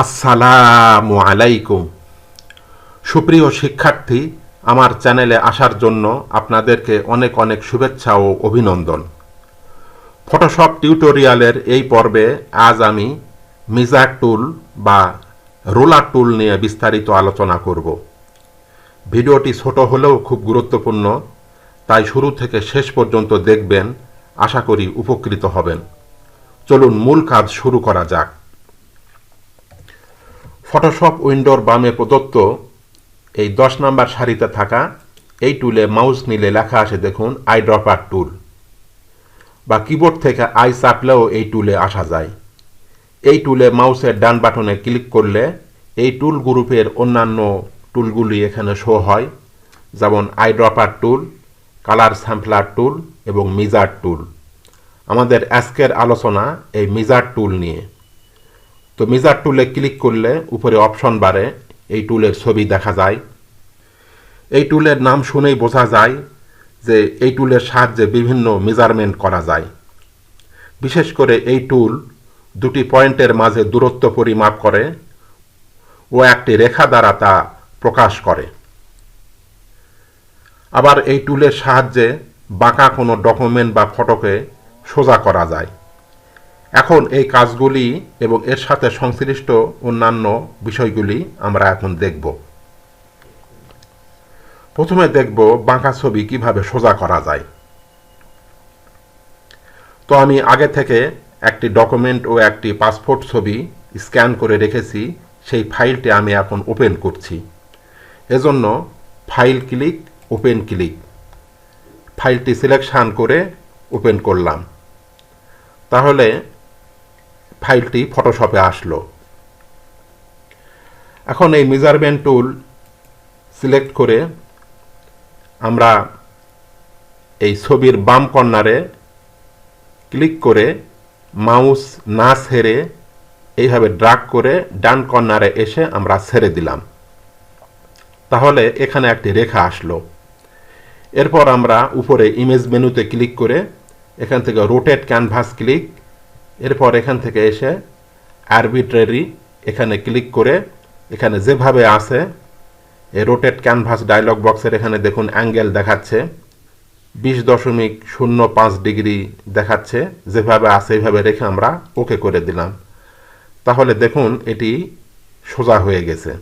আসসালামু আলাইকুম। সুপ্রিয় শিক্ষার্থী, আমার চ্যানেলে আসার জন্য আপনাদেরকে অনেক অনেক শুভেচ্ছা ও অভিনন্দন। ফটোশপ টিউটোরিয়ালের এই পর্বে আজ আমি মিজার টুল বা রোলার টুল নিয়ে বিস্তারিত আলোচনা করব। ভিডিওটি ছোট হলেও খুব গুরুত্বপূর্ণ, তাই শুরু থেকে শেষ পর্যন্ত দেখবেন, আশা করি উপকৃত হবেন। চলুন মূল কাজ শুরু করা যাক। ফটোশপ উইন্ডোর বামে প্রদত্ত এই দশ নাম্বার সারিতে থাকা এই টুলে মাউস নিলে লেখা আসে দেখুন আই ড্রপার টুল বা কিবোর্ড থেকে আই চাপলেও এই টুলে আসা যায়। এই টুলে মাউসের ডান বাটনে ক্লিক করলে এই টুল গ্রুপের অন্যান্য টুলগুলি এখানে শো হয়, যেমন eye dropper tool colour sampler tool এবং মিজার টুল আমাদের আজকের আলোচনা এই মিজার টুল নিয়ে। তো মিজার টুলে ক্লিক করলে উপরে অপশন বারে এই টুলের ছবি দেখা যায়। এই টুলের নাম শুনেই বোঝা যায় যে এই টুলের সাহায্যে বিভিন্ন মেজারমেন্ট করা যায়। বিশেষ করে এই টুল দুটি পয়েন্টের মাঝে দূরত্ব পরিমাপ করে ও একটি রেখা দ্বারা তা প্রকাশ করে। আবার এই টুলের সাহায্যে বাঁকা কোনো ডকুমেন্ট বা ফটোকে সোজা করা যায়। এখন এই কাজগুলি এবং এর সাথে সংশ্লিষ্ট অন্যান্য বিষয়গুলি আমরা এখন দেখব। প্রথমে দেখব বাঁকা ছবি কীভাবে সোজা করা যায়। তো আমি আগে থেকে একটি ডকুমেন্ট ও একটি পাসপোর্ট ছবি স্ক্যান করে রেখেছি, সেই ফাইলটি আমি এখন ওপেন করছি। এজন্য ফাইল ক্লিক, ওপেন ক্লিক। ফাইলটি সিলেকশান করে ওপেন করলাম। তাহলে ফাইলটি ফটোশপে আসলো। এখন এই মেজারমেন্ট টুল সিলেক্ট করে আমরা এই ছবির বাম কর্নারে ক্লিক করে মাউস না ছেড়ে এইভাবে ড্রাগ করে ডান কর্নারে এসে আমরা ছেড়ে দিলাম। তাহলে এখানে একটি রেখা আসলো। এরপর আমরা উপরে ইমেজ মেনুতে ক্লিক করে এখান থেকে রোটেট ক্যানভাস ক্লিক এরপর এখান থেকে এসে আরবিট্রারি এখানে ক্লিক করে, এখানে যেভাবে আছে এই রোটেট ক্যানভাস ডায়লগ বক্সের এখানে দেখুন অ্যাঙ্গেল দেখাচ্ছে, বিশ দশমিক শূন্য পাঁচ ডিগ্রি দেখাচ্ছে, যেভাবে আছে এইভাবে রেখে আমরা ওকে করে দিলাম। তাহলে দেখুন এটি সোজা হয়ে গেছে।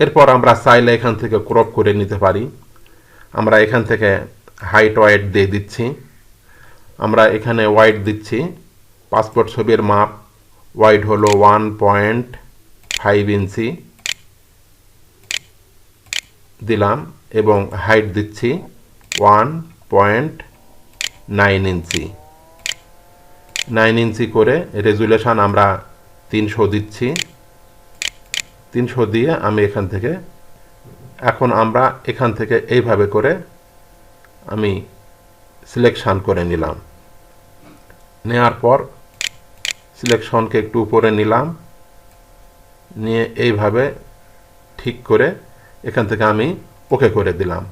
এরপর আমরা চাইলে এখান থেকে ক্রপ করে নিতে পারি। আমরা এখান থেকে হাইট ওয়াইট দিয়ে দিচ্ছি। আমরা এখানে ওয়াইড দিচ্ছি। পাসপোর্ট ছবির মাপ ওয়াইড হলো ওয়ান পয়েন্ট ফাইভ ইঞ্চি। দিলাম এবং হাইট দিচ্ছি one point nine inch. Nine inch করে রেজুলেশন আমরা তিনশো দিচ্ছি। তিনশো দিয়ে আমি এখান থেকে, এখন আমরা এখান থেকে এইভাবে করে আমি সিলেকশান করে নিলাম। নেওয়ার পর সিলেকশনকে একটু উপরে নিলাম। নিয়ে এইভাবে ঠিক করে এখান থেকে আমি ওকে করে দিলাম।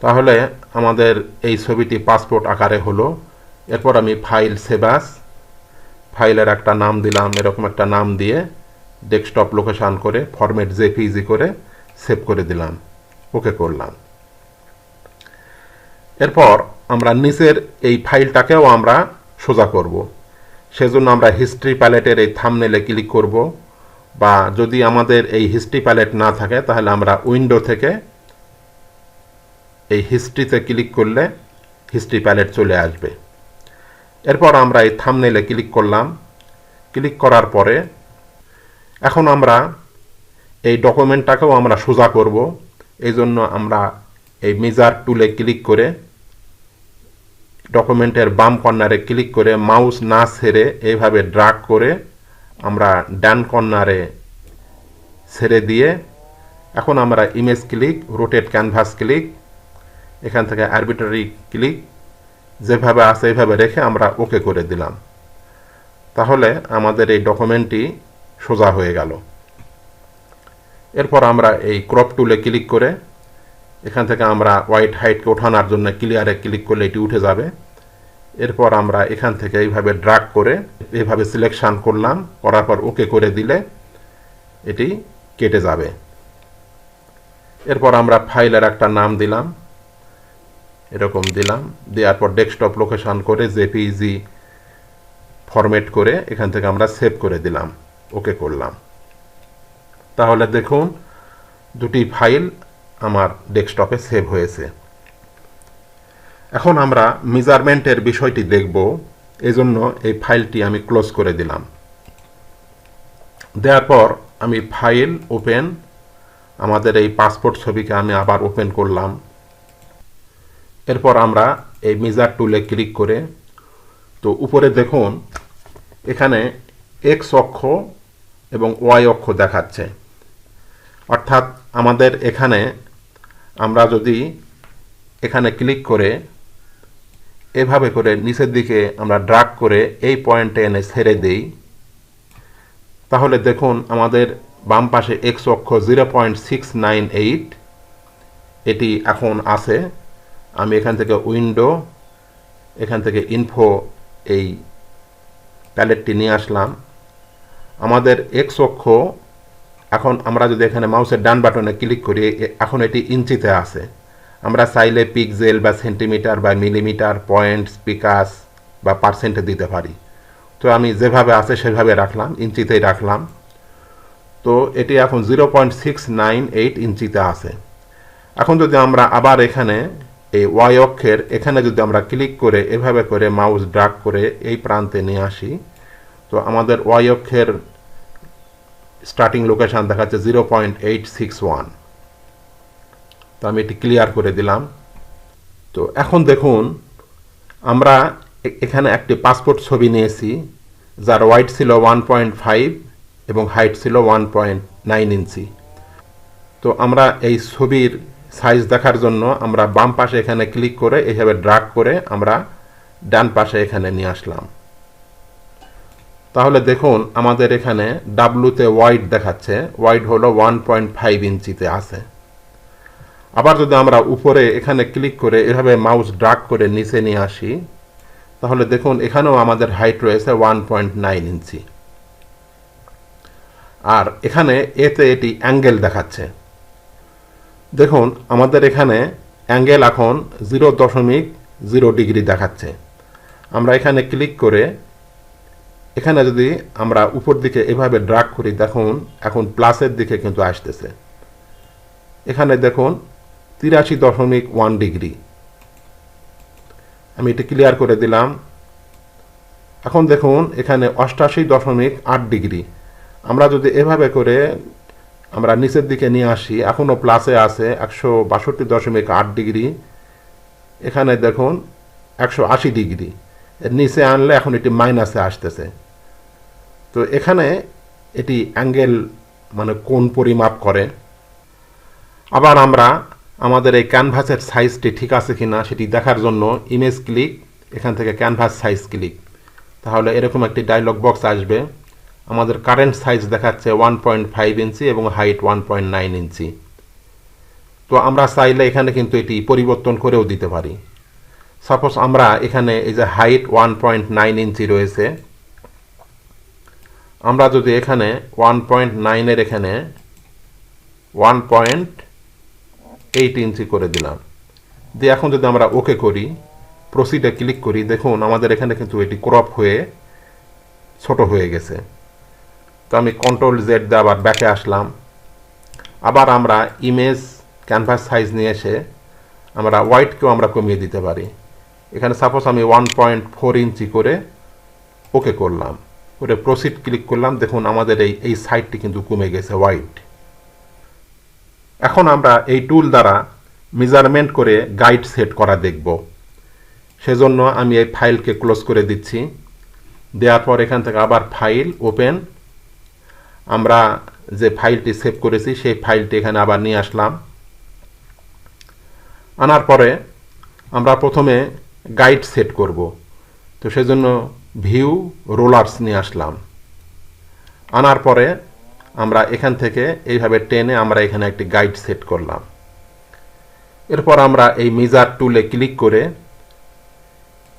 তাহলে আমাদের এই ছবিটি পাসপোর্ট আকারে হলো। এরপর আমি ফাইল সেবাস ফাইলের একটা নাম দিলাম, এরকম একটা নাম দিয়ে ডেস্কটপ লোকেশান করে, ফরম্যাট জেপিজি করে সেভ করে দিলাম। ওকে করলাম। এরপর আমরা নিচের এই ফাইলটাকেও আমরা সোজা করব। সেজন্য আমরা হিস্ট্রি প্যালেটের এই থামনেলে ক্লিক করব বা যদি আমাদের এই হিস্ট্রি প্যালেট না থাকে, তাহলে আমরা উইন্ডো থেকে এই হিস্ট্রিতে ক্লিক করলে হিস্ট্রি প্যালেট চলে আসবে। এরপর আমরা এই থামনেলে ক্লিক করলাম। ক্লিক করার পরে এখন আমরা এই ডকুমেন্টটাকেও আমরা সোজা করব। এই জন্য আমরা এই মেজার টুলে ক্লিক করে ডকুমেন্টের বাম কর্নারে ক্লিক করে মাউস না ছেড়ে এইভাবে ড্রাগ করে আমরা ডান কর্নারে ছেড়ে দিয়ে এখন আমরা image click rotate canvas click এখান থেকে আরবিটারি ক্লিক যেভাবে আছে এইভাবে রেখে আমরা ওকে করে দিলাম। তাহলে আমাদের এই ডকুমেন্টটি সোজা হয়ে গেল। এরপর আমরা এই ক্রপ টুলে ক্লিক করে এখান থেকে আমরা হোয়াইট হাইটকে ওঠানোর জন্য ক্লিয়ারে ক্লিক করলে এটি উঠে যাবে। এরপর আমরা এখান থেকে এইভাবে ড্রাগ করে এইভাবে সিলেকশন করলাম, করার পর ওকে করে দিলে এটি কেটে যাবে। এরপর আমরা ফাইলের একটা নাম দিলাম, এরকম দিলাম, দেওয়ার পর ডেস্কটপ লোকেশন করে জেপিইজি ফরম্যাট করে এখান থেকে আমরা সেভ করে দিলাম ওকে করলাম। তাহলে দেখুন, দুটি ফাইল আমার ডেস্কটপে সেভ হয়েছে। এখন আমরা মেজারমেন্টের বিষয়টি দেখব, এজন্য এই ফাইলটি আমি ক্লোজ করে দিলাম। দেওয়ার পর আমি ফাইল ওপেন, আমাদের এই পাসপোর্ট ছবিকে আমি আবার ওপেন করলাম। এরপর আমরা এই মেজার টুলে ক্লিক করে, তো উপরে দেখুন, এখানে এক্স অক্ষ এবং ওয়াই অক্ষ দেখাচ্ছে। অর্থাৎ আমাদের এখানে আমরা যদি এখানে ক্লিক করে এভাবে করে নিচের দিকে আমরা ড্রাগ করে এই পয়েন্টে এনে ছেড়ে দেই, তাহলে দেখুন আমাদের বাম পাশে এক্স অক্ষ zero point six nine eight এটি এখন আছে। আমি এখান থেকে উইন্ডো এখান থেকে ইনফো এই প্যালেটটি নিয়ে আসলাম। আমাদের এক্স অক্ষ এখন আমরা যদি এখানে মাউসের ডান বাটনে ক্লিক করি এখন এটি ইঞ্চিতে আছে। আমরা চাইলে পিকজেল বা সেন্টিমিটার বা মিলিমিটার পয়েন্ট পিকাস বা পার্সেন্টে দিতে পারি। তো আমি যেভাবে আছে সেভাবে রাখলাম, ইঞ্চিতেই রাখলাম। তো এটি এখন zero point six nine eight ইঞ্চিতে আছে। এখন যদি আমরা আবার এখানে এই ওয়াই অক্ষের, এখানে যদি আমরা ক্লিক করে, এভাবে করে মাউস ড্রাগ করে এই প্রান্তে নিয়ে আসি, তো আমাদের ওয়াই অক্ষের স্টার্টিং লোকেশান দেখাচ্ছে zero point eight six one তো আমি এটি ক্লিয়ার করে দিলাম। তো এখন দেখুন, আমরা এখানে একটি পাসপোর্ট ছবি নিয়েছি, যার ওয়াইট ছিল ওয়ান পয়েন্ট ফাইভ এবং হাইট ছিল ওয়ান পয়েন্ট নাইন ইঞ্চি। তো আমরা এই ছবির সাইজ দেখার জন্য আমরা বাম পাশে এখানে ক্লিক করে এইভাবে ড্রাগ করে আমরা ডান পাশে এখানে নিয়ে আসলাম। তাহলে দেখুন আমাদের এখানে ডাব্লুতে ওয়াইড দেখাচ্ছে। ওয়াইড হলো ওয়ান পয়েন্ট ফাইভ ইঞ্চিতে আছে। আবার যদি আমরা উপরে এখানে ক্লিক করে এভাবে মাউস ড্রাগ করে নিচে নিয়ে আসি, তাহলে দেখুন এখানেও আমাদের হাইট রয়েছে ওয়ান পয়েন্ট নাইন ইঞ্চি। আর এখানে এতে এটি অ্যাঙ্গেল দেখাচ্ছে। দেখুন আমাদের এখানে অ্যাঙ্গেল এখন জিরো দশমিক জিরো ডিগ্রি দেখাচ্ছে। আমরা এখানে ক্লিক করে এখানে যদি আমরা উপর দিকে এভাবে ড্রাগ করি, দেখুন, এখন প্লাসের দিকে কিন্তু আসতেছে। এখানে দেখুন, তিরাশি দশমিক ওয়ান ডিগ্রি। আমি এটি ক্লিয়ার করে দিলাম। এখন দেখুন, এখানে অষ্টাশি দশমিক আট ডিগ্রি। আমরা যদি এভাবে করে আমরা নিচের দিকে নিয়ে আসি এখনও প্লাসে আছে একশো বাষট্টি দশমিক আট ডিগ্রি। এখানে দেখুন, একশো আশি ডিগ্রি। নিচে আনলে এখন এটি মাইনাসে আসতেছে। তো এখানে এটি অ্যাঙ্গেল মানে কোন পরিমাপ করে। আবার আমরা আমাদের এই ক্যানভাসের সাইজটি ঠিক আছে কি না সেটি দেখার জন্য ইমেজ ক্লিক এখান থেকে ক্যানভাস সাইজ ক্লিক তাহলে এরকম একটি ডায়লগ বক্স আসবে। আমাদের কারেন্ট সাইজ দেখাচ্ছে ওয়ান পয়েন্ট ফাইভ ইঞ্চি এবং height one point nine inch তো আমরা চাইলে এখানে কিন্তু এটি পরিবর্তন করেও দিতে পারি। সাপোজ আমরা এখানে এই যে height one point nine inch রয়েছে আমরা যদি এখানে ওয়ান পয়েন্ট নাইনের এখানে ওয়ান পয়েন্ট এইট ইঞ্চি করে দিলাম। দিয়ে এখন যদি আমরা ওকে করি প্রসিডে ক্লিক করি, দেখুন আমাদের এখানে কিন্তু এটি ক্রপ হয়ে ছোট হয়ে গেছে। তো আমি কন্ট্রোল জেড দিয়ে আবার ব্যাকে আসলাম। আবার আমরা ইমেজ ক্যানভাস সাইজ নিয়ে এসে আমরা হোয়াইটকেও আমরা কমিয়ে দিতে পারি। এখানে সাপোজ আমি ওয়ান পয়েন্ট ফোর ইঞ্চি করে ওকে করলাম। করে প্রসিড ক্লিক করলাম, দেখুন আমাদের এই এই সাইডটি কিন্তু কমে গেছে হোয়াইট এখন আমরা এই টুল দ্বারা মেজারমেন্ট করে গাইড সেট করা দেখব। সেজন্য আমি এই ফাইলকে ক্লোজ করে দিচ্ছি। দেওয়ার পর এখান থেকে আবার ফাইল ওপেন আমরা যে ফাইলটি সেভ করেছি, সেই ফাইলটি এখানে আবার নিয়ে আসলাম। আনার পরে আমরা প্রথমে গাইড সেট করব। তো সেজন্য ভিউ রোলার্স নিয়ে আসলাম। আনার পরে আমরা এখান থেকে এইভাবে টেনে আমরা এখানে একটি গাইড সেট করলাম। এরপর আমরা এই মিজার টুলে ক্লিক করে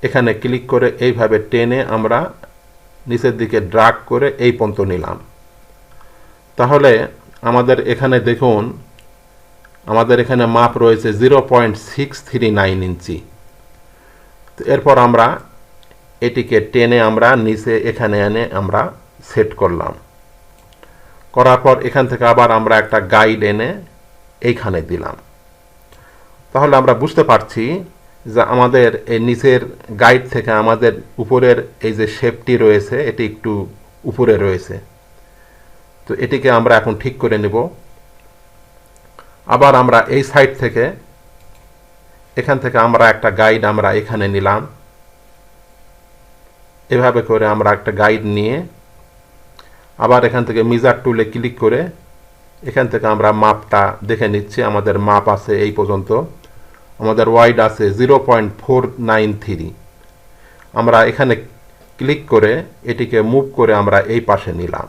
এখানে ক্লিক করে এইভাবে টেনে আমরা নিচের দিকে ড্রাগ করে এই পর্যন্ত নিলাম। তাহলে আমাদের এখানে দেখুন, আমাদের এখানে মাপ রয়েছে zero point six three nine inch. এরপর আমরা এটিকে টেনে আমরা, নিচে এখানে এনে আমরা সেট করলাম। করার পর এখান থেকে আবার আমরা একটা গাইড এনে এইখানে দিলাম। তাহলে আমরা বুঝতে পারছি যে আমাদের এই নিচের গাইড থেকে আমাদের উপরের এই যে শেপটি রয়েছে, এটি একটু উপরে রয়েছে। তো এটিকে আমরা এখন ঠিক করে নেব। আবার আমরা এই সাইড থেকে এখান থেকে আমরা একটা গাইড আমরা এখানে নিলাম। এভাবে করে আমরা একটা গাইড নিয়ে আবার এখান থেকে মিজার টুলে ক্লিক করে এখান থেকে আমরা মাপটা দেখে নিচ্ছি। আমাদের মাপ আছে এই পর্যন্ত। আমাদের ওয়াইড আছে zero point four nine three আমরা এখানে ক্লিক করে এটিকে মুভ করে আমরা এই পাশে নিলাম।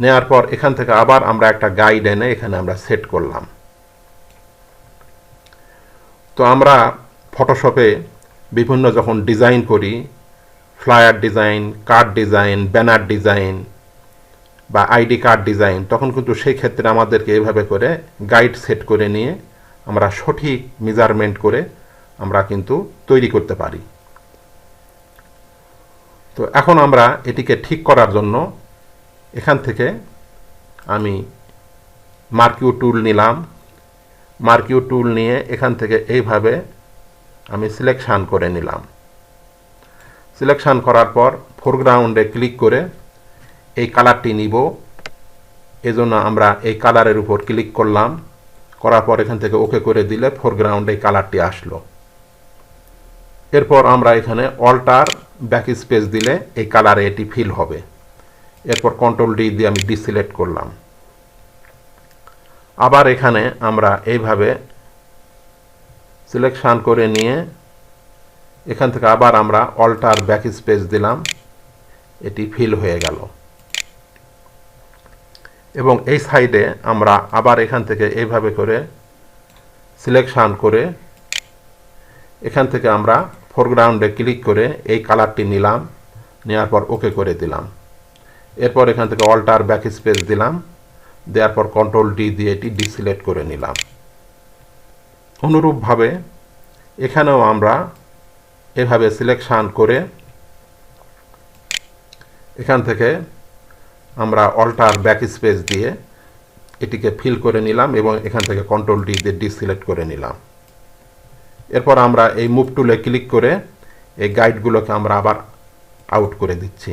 নেওয়ার পর এখান থেকে আবার আমরা একটা গাইড এনে এখানে আমরা সেট করলাম। তো আমরা ফটোশপে বিভিন্ন যখন ডিজাইন করি flyer design, card design, banner design বা আইডি কার্ড ডিজাইন, তখন কিন্তু সেই ক্ষেত্রে আমাদেরকে এভাবে করে গাইড সেট করে নিয়ে আমরা সঠিক মেজারমেন্ট করে আমরা কিন্তু তৈরি করতে পারি। তো এখন আমরা এটিকে ঠিক করার জন্য এখান থেকে আমি মার্কিউ টুল নিলাম। মার্কিউ টুল নিয়ে এখান থেকে এইভাবে আমি সিলেকশান করে নিলাম। সিলেকশান করার পর ফোরগ্রাউন্ডে ক্লিক করে এই কালারটি নিব। এজন্য আমরা এই কালারের উপর ক্লিক করলাম। করার পর এখান থেকে ওকে করে দিলে ফোরগ্রাউন্ডে এই কালারটি আসলো। এরপর আমরা এখানে অল্টার ব্যাক স্পেস দিলে এই কালারে এটি ফিল হবে। এরপর কন্ট্রোল ডি দিয়ে আমি ডিসিলেক্ট করলাম। আবার এখানে আমরা এইভাবে সিলেকশান করে নিয়ে এখান থেকে আবার আমরা অল্টার ব্যাক স্পেস দিলাম। এটি ফিল হয়ে গেল। এবং এই সাইডে আমরা আবার এখান থেকে এইভাবে করে সিলেকশান করে এখান থেকে আমরা ফোরগ্রাউন্ডে ক্লিক করে এই কালারটি নিলাম। নেওয়ার পর ওকে করে দিলাম। এরপর এখান থেকে অল্টার ব্যাক স্পেস দিলাম। দেওয়ার পর কন্ট্রোল ডি দিয়ে এটি ডিসিলেক্ট করে নিলাম। অনুরূপভাবে এখানেও আমরা এভাবে সিলেকশান করে এখান থেকে আমরা অল্টার ব্যাক স্পেস দিয়ে এটিকে ফিল করে নিলাম এবং এখান থেকে কন্ট্রোল ডি দিয়ে ডিসিলেক্ট করে নিলাম। এরপর আমরা এই মুভ টুলে ক্লিক করে এই গাইডগুলোকে আমরা আবার আউট করে দিচ্ছি।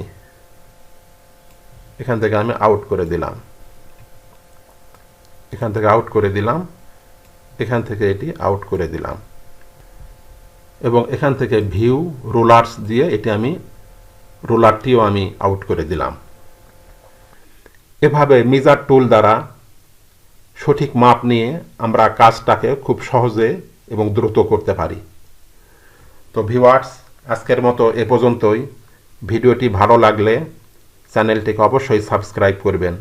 এখান থেকে আমি আউট করে দিলাম। এখান থেকে আউট করে দিলাম। এখান থেকে এটি আউট করে দিলাম। এবং এখান থেকে ভিউ রোলার্স দিয়ে এটি আমি রোলারটিও আমি আউট করে দিলাম। এভাবে মিজার টুল দ্বারা সঠিক মাপ নিয়ে আমরা কাজটাকে খুব সহজে এবং দ্রুত করতে পারি। তো ভিওয়ার্স আজকের মতো এ পর্যন্তই। ভিডিওটি ভালো লাগলে চ্যানেলটিকে অবশ্যই সাবস্ক্রাইব করবেন।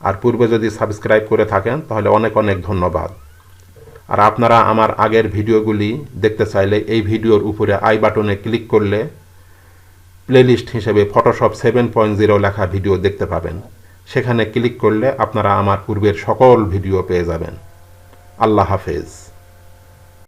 আর পূর্বে যদি সাবস্ক্রাইব করে থাকেন, তাহলে অনেক অনেক ধন্যবাদ। আর আপনারা আমার আগের ভিডিওগুলি দেখতে চাইলে এই ভিডিওর উপরে আই বাটনে ক্লিক করলে প্লেলিস্ট হিসেবে ফটোশপ সেভেন পয়েন্ট জিরো লেখা ভিডিও দেখতে পাবেন। সেখানে ক্লিক করলে আপনারা আমার পূর্বের সকল ভিডিও পেয়ে যাবেন। আল্লাহ হাফেজ।